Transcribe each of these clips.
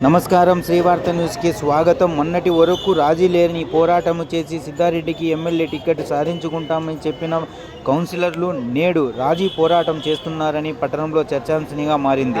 నమస్కారం శ్రీవార్త న్యూస్కి స్వాగతం. మొన్నటి వరకు రాజీ లేని పోరాటము చేసి సిద్ధారెడ్డికి ఎమ్మెల్యే టికెట్ సాధించుకుంటామని చెప్పిన కౌన్సిలర్లు నేడు రాజీ పోరాటం చేస్తున్నారని పట్టణంలో చర్చాంశనిగా మారింది.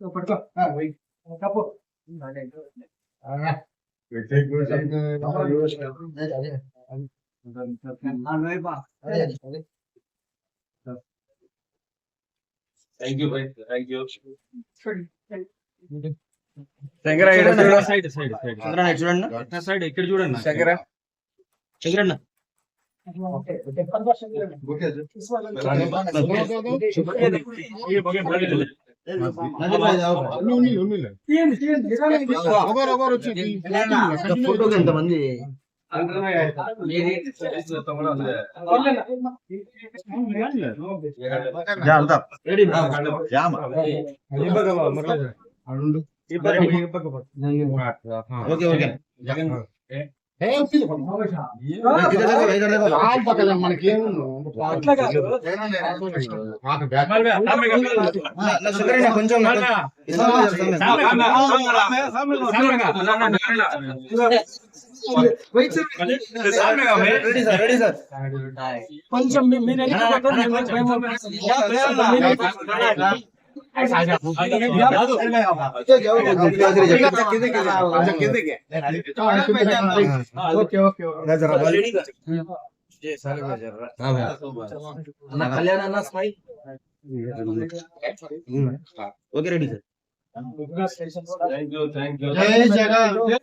ఇటుకి రా thank you Bhai thank you Shankara side side side చూడండి. సైడ్ ఇక్కడ చూడండి. శంకర. చంద్రన్న ఫోటోకి ఎంతమంది ఓకే ఓకే కొంచెం రెడీ సార్ రెడీ సార్ కొంచెం మీ- మీరు వెళ్ళిపోతారు, మేము- మేము- కళ్యాణ్ అన్న smile okay ready sir thank you thank you జై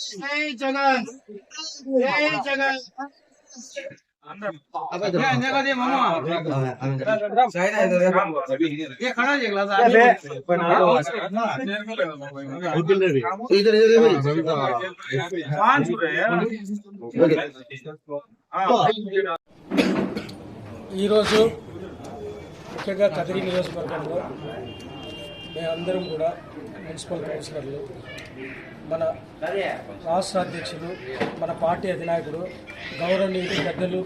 జై జగన్ జై జగన్. ఈరోజు ముఖ్యంగా కదిరి నియోజకవర్గంలో మేమందరం కూడా మున్సిపల్ కౌన్సిలర్లు మన రాష్ట్ర అధ్యక్షులు మన పార్టీ అధినాయకుడు గౌరవనీయులు పెద్దలు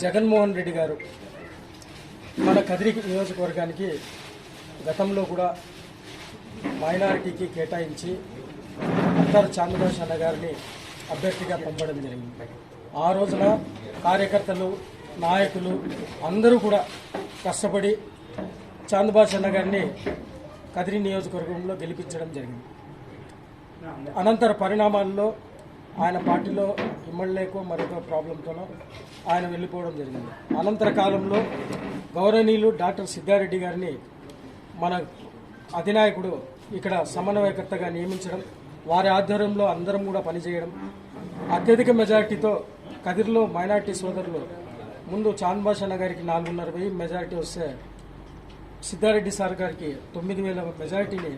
జగన్మోహన్ రెడ్డి గారు. మన కదిరి నియోజకవర్గానికి గతంలో కూడా మైనారిటీకి కేటాయించి అంతర్ చాంద్రబాబు అన్న గారిని అభ్యర్థిగా పంపడం జరిగింది. ఆ రోజున కార్యకర్తలు నాయకులు అందరూ కూడా కష్టపడి చాంద్రబాబు అన్న గారిని కదిరి నియోజకవర్గంలో గెలిపించడం జరిగింది. అనంతర పరిణామాల్లో ఆయన పార్టీలో ఎమ్మెల్యేకో మరొక ప్రాబ్లంతోనో ఆయన వెళ్ళిపోవడం జరిగింది. అనంతర కాలంలో గౌరవనీయులు డాక్టర్ సిద్ధారెడ్డి గారిని మన అధినాయకుడు ఇక్కడ సమన్వయకర్తగా నియమించడం వారి ఆధ్వర్యంలో అందరం కూడా పనిచేయడం అత్యధిక మెజారిటీతో కదిరిలో మైనార్టీ సోదరులు ముందు చాంద్ అన్న గారికి నాలుగున్నర వెయ్యి మెజారిటీ వస్తే సిద్ధారెడ్డి సార్ గారికి తొమ్మిది వేల మెజారిటీని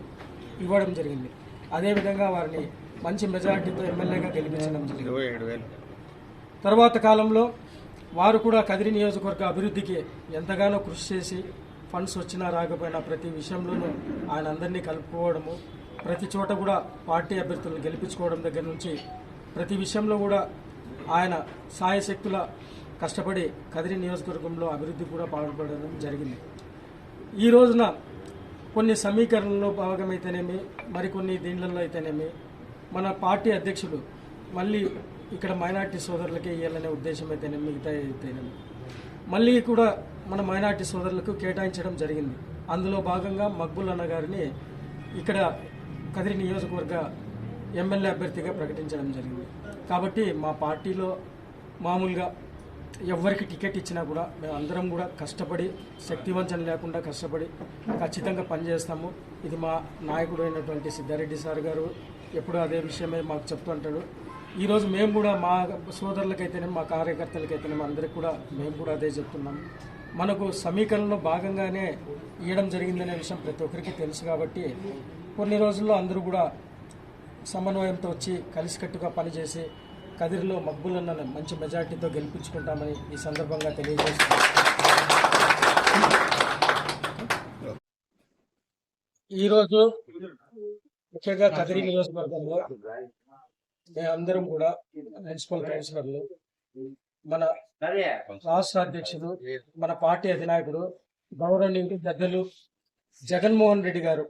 ఇవ్వడం జరిగింది. అదేవిధంగా వారిని మంచి మెజారిటీతో ఎమ్మెల్యేగా గెలిపించడం జరిగింది. తర్వాత కాలంలో వారు కూడా కదిరి నియోజకవర్గ అభివృద్ధికి ఎంతగానో కృషి చేసి ఫండ్స్ వచ్చినా రాకపోయినా ప్రతి విషయంలోనూ ఆయన అందరినీ కలుపుకోవడము ప్రతి చోట కూడా పార్టీ అభ్యర్థులను గెలిపించుకోవడం దగ్గర నుంచి ప్రతి విషయంలో కూడా ఆయన సాయశక్తుల కష్టపడి కదిరి నియోజకవర్గంలో అభివృద్ధి కూడా పాల్పడడం జరిగింది. ఈ రోజున కొన్ని సమీకరణలో భాగమైతేనేమి మరికొన్ని దీనిలలో అయితేనేమి మన పార్టీ అధ్యక్షులు మళ్ళీ ఇక్కడ మైనార్టీ సోదరులకే ఇవ్వాలనే ఉద్దేశం అయితేనేమి మిగతా అయితేనేమి మళ్ళీ కూడా మన మైనార్టీ సోదరులకు కేటాయించడం జరిగింది. అందులో భాగంగా మక్బుల్ అన్న గారిని ఇక్కడ కదిరి నియోజకవర్గ ఎమ్మెల్యే అభ్యర్థిగా ప్రకటించడం జరిగింది. కాబట్టి మా పార్టీలో మామూలుగా ఎవరికి టికెట్ ఇచ్చినా కూడా మేము అందరం కూడా కష్టపడి శక్తివంచన లేకుండా కష్టపడి ఖచ్చితంగా పనిచేస్తాము ఇది మా నాయకుడు అయినటువంటి సిద్ధారెడ్డి సార్ గారు ఎప్పుడు అదే విషయమే మాకు చెప్తూ అంటాడు ఈరోజు మేము కూడా మా సోదరులకైతేనే మా కార్యకర్తలకైతేనే అందరికి కూడా మేము కూడా అదే చెప్తున్నాము మనకు సమీకరణలో భాగంగానే ఇవ్వడం జరిగిందనే విషయం ప్రతి ఒక్కరికి తెలుసు కాబట్టి కొన్ని రోజుల్లో అందరూ కూడా సమన్వయంతో వచ్చి కలిసికట్టుగా పనిచేసి కదిరిలో మక్బులన్న మంచి మెజార్టీతో గెలిపించుకుంటామని ఈ సందర్భంగా తెలియజేస్తున్నాం. ఈరోజు ముఖ్యంగా కదిరి నియోజకవర్గంలో మేమందరం కూడా మున్సిపల్ కౌన్సిలర్లు మన రాష్ట్ర అధ్యక్షుడు మన పార్టీ అధినాయకుడు గౌరవనీయుడు పెద్దలు జగన్మోహన్ రెడ్డి గారు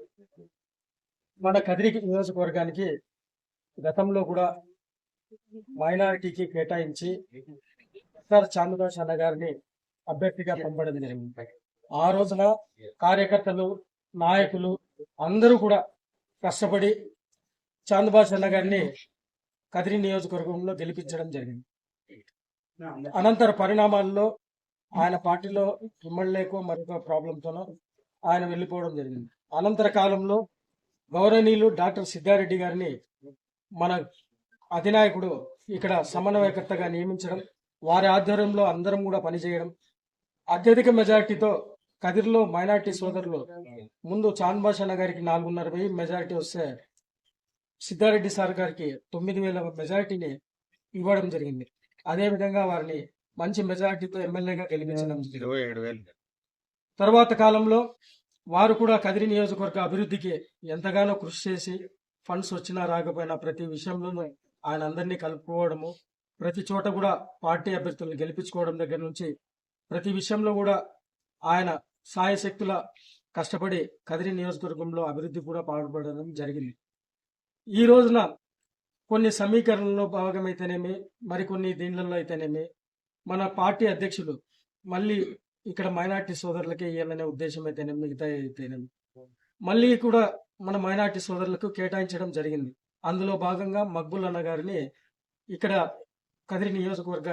మన కదిరి నియోజకవర్గానికి గతంలో కూడా మైనారిటీకి కేటాయించి సార్ చాంద్రదాస్ అన్న గారిని అభ్యర్థిగా పంపడం జరిగింది. ఆ రోజున కార్యకర్తలు నాయకులు అందరూ కూడా కష్టపడి చాంద్రబాబు అన్న గారిని కదిరి నియోజకవర్గంలో గెలిపించడం జరిగింది. అనంతర పరిణామాల్లో ఆయన పార్టీలో ఎమ్మెల్యేకో మరొక ప్రాబ్లంతోనో ఆయన వెళ్ళిపోవడం జరిగింది. అనంతర కాలంలో గౌరవనీయులు డాక్టర్ సిద్ధారెడ్డి గారిని మన అధినాయకుడు ఇక్కడ సమన్వయకర్తగా నియమించడం వారి ఆధ్వర్యంలో అందరం కూడా పనిచేయడం అత్యధిక మెజారిటీతో కదిరిలో మైనార్టీ సోదరులు ముందు చాంద్ బాషా గారికి నాలుగున్నర వెయ్యి మెజారిటీ వస్తే సిద్ధారెడ్డి సార్ గారికి తొమ్మిది వేల మెజారిటీని ఇవ్వడం జరిగింది. అదే విధంగా వారిని మంచి మెజారిటీతో ఎమ్మెల్యేగా గెలిపించడం తర్వాత కాలంలో వారు కూడా కదిరి నియోజకవర్గ అభివృద్ధికి ఎంతగానో కృషి చేసి ఫండ్స్ వచ్చినా రాకపోయినా ప్రతి విషయంలోనూ ఆయన అందరినీ కలుపుకోవడము ప్రతి చోట కూడా పార్టీ అభ్యర్థులను గెలిపించుకోవడం దగ్గర నుంచి ప్రతి విషయంలో కూడా ఆయన సాయశక్తుల కష్టపడి కదిరి నియోజకవర్గంలో అభివృద్ధి కూడా పాల్పడడం జరిగింది. ఈ రోజున కొన్ని సమీకరణలో భాగమైతేనేమి మరికొన్ని దీనిలలో అయితేనేమి మన పార్టీ అధ్యక్షులు మళ్ళీ ఇక్కడ మైనార్టీ సోదరులకే ఇవ్వాలనే ఉద్దేశం అయితేనేమి మిగతా అయితేనేమి మళ్ళీ కూడా మన మైనార్టీ సోదరులకు కేటాయించడం జరిగింది. అందులో భాగంగా మక్బుల్ అన్న గారిని ఇక్కడ కదిరి నియోజకవర్గ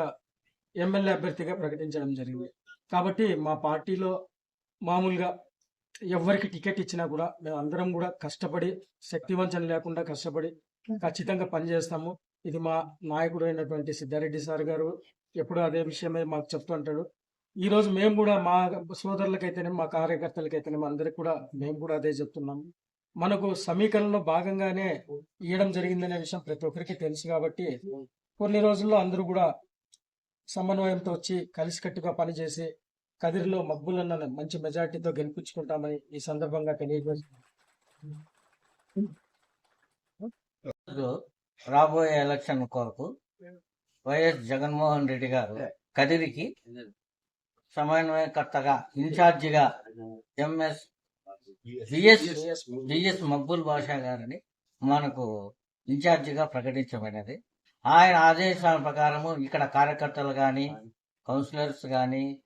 ఎమ్మెల్యే అభ్యర్థిగా ప్రకటించడం జరిగింది. కాబట్టి మా పార్టీలో మామూలుగా ఎవరికి టికెట్ ఇచ్చినా కూడా మేము అందరం కూడా కష్టపడి శక్తివంచన లేకుండా కష్టపడి ఖచ్చితంగా పనిచేస్తాము. ఇది మా నాయకుడు అయినటువంటి సిద్ధారెడ్డి సార్ గారు ఎప్పుడు అదే విషయమే మాకు చెప్తూ ఉంటాడు. ఈ రోజు మేము కూడా మా సోదరులకైతేనే మా కార్యకర్తలకైతేనే అందరికి కూడా మేము కూడా అదే చెప్తున్నాము. మనకు సమీకరణలో భాగంగానే ఇవ్వడం జరిగిందనే విషయం ప్రతి ఒక్కరికి తెలుసు కాబట్టి కొన్ని రోజుల్లో అందరూ కూడా సమన్వయంతో వచ్చి కలిసికట్టుగా పనిచేసి కదిరిలో మక్బులన్న మంచి మెజార్టీతో గెలిపించుకుంటామని ఈ సందర్భంగా తెలియజేస్తున్నాం రాబోయే ఎలక్షన్ కొరకు వైఎస్ జగన్మోహన్ రెడ్డి గారు కదిరికి సమన్వయకర్తగా ఇన్ఛార్జిగా MS BS BS Maqbool Basha గారిని మనకు ఇన్ఛార్జిగా ప్రకటించబడినది. ఆయన ఆదేశాల ప్రకారము ఇక్కడ కార్యకర్తలు కానీ కౌన్సిలర్స్ కానీ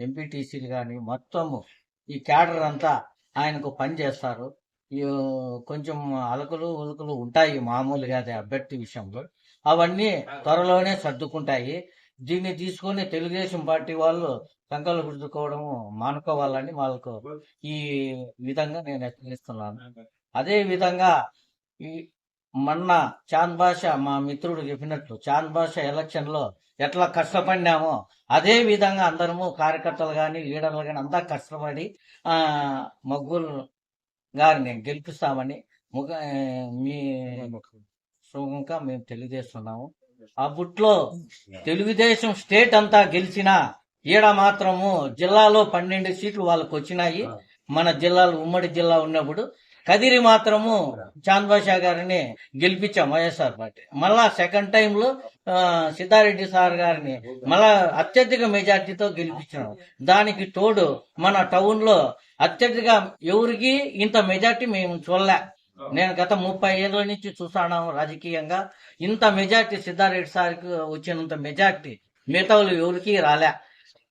ఎంపీటీసీలు కానీ మొత్తము ఈ క్యాడర్ అంతా ఆయనకు పని చేస్తారు. ఈ కొంచెం అలకలు ఉలకలు ఉంటాయి మామూలుగా అదే అభ్యర్థి విషయంలో. అవన్నీ త్వరలోనే సర్దుకుంటాయి. దీన్ని తీసుకొని తెలుగుదేశం పార్టీ వాళ్ళు సంకలు గుర్తుకోవడము మానుకోవాలని వాళ్ళకు ఈ విధంగా నేను హెచ్చరిస్తున్నాను. అదే విధంగా ఈ మొన్న చాంద్ బాష మా మిత్రుడు చెప్పినట్లు చాంద్ బాష ఎలక్షన్లో ఎట్లా కష్టపడినామో అదే విధంగా అందరము కార్యకర్తలు కానీ లీడర్లు కానీ అంతా కష్టపడి మగ్గులు గారిని గెలిపిస్తామని ముఖ మీ సుఖంగా మేము తెలియజేస్తున్నాము. ఆ బుట్లో తెలుగుదేశం స్టేట్ అంతా గెలిచినా ఈడ మాత్రము జిల్లాలో పన్నెండు సీట్లు వాళ్ళకు వచ్చినాయి మన జిల్లాలో ఉమ్మడి జిల్లా ఉన్నప్పుడు కదిరి మాత్రము చాంద్బాషా గారిని గెలిపించాం వైఎస్ఆర్ పార్టీ. మళ్ళా సెకండ్ టైం లో ఆ, సిద్ధారెడ్డి సార్ గారిని మళ్ళా అత్యధిక మెజార్టీతో గెలిపించాం. దానికి తోడు మన టౌన్లో అత్యధిక ఎవరికి ఇంత మెజార్టీ మేము చూడలే. నేను గత ముప్పై ఏళ్ళ నుంచి చూసాను రాజకీయంగా. ఇంత మెజార్టీ సిద్ధారెడ్డి సార్కి వచ్చినంత మెజార్టీ మిగతావులు ఎవరికి రాలే.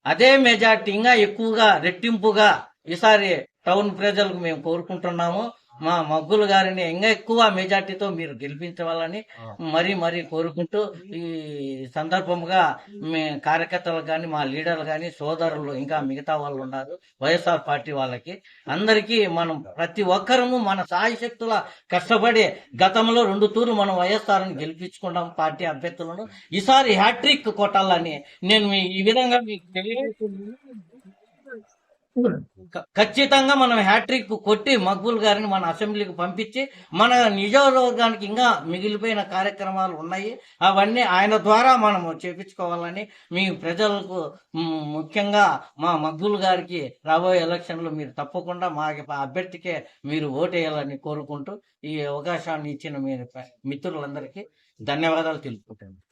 అదే మెజార్టీ ఇంకా ఎక్కువగా రెట్టింపుగా ఈసారి టౌన్ ప్రజలకు మేము కోరుకుంటున్నాము. మా మగ్గులు గారిని ఇంకా ఎక్కువ మెజార్టీతో మీరు గెలిపించవాలని మరీ మరీ కోరుకుంటూ ఈ సందర్భంగా మీ కార్యకర్తలు కానీ మా లీడర్లు కానీ సోదరులు ఇంకా మిగతా వాళ్ళు ఉన్నారు వైఎస్ఆర్ పార్టీ వాళ్ళకి. అందరికీ మనం ప్రతి ఒక్కరము మన సాయశక్తుల కష్టపడి గతంలో రెండు తూర్లు మనం వైఎస్ఆర్ని గెలిపించుకుంటాం పార్టీ అభ్యర్థులను. ఈసారి హ్యాట్రిక్ కొట్టాలని నేను ఈ విధంగా మీకు తెలియజేస్తున్నాను. ఖచ్చితంగా మనం హ్యాట్రిక్ కొట్టి మక్బుల్ గారిని మన అసెంబ్లీకి పంపించి మన నియోజకవర్గానికి ఇంకా మిగిలిపోయిన కార్యక్రమాలు ఉన్నాయి. అవన్నీ ఆయన ద్వారా మనం చేపించుకోవాలని మీ ప్రజలకు ముఖ్యంగా మా మక్బుల్ గారికి రాబోయే ఎలక్షన్లో మీరు తప్పకుండా మా అభ్యర్థికే మీరు ఓటేయాలని కోరుకుంటూ ఈ అవకాశాన్ని ఇచ్చిన మీ మిత్రులందరికీ ధన్యవాదాలు తెలుపుకుంటాను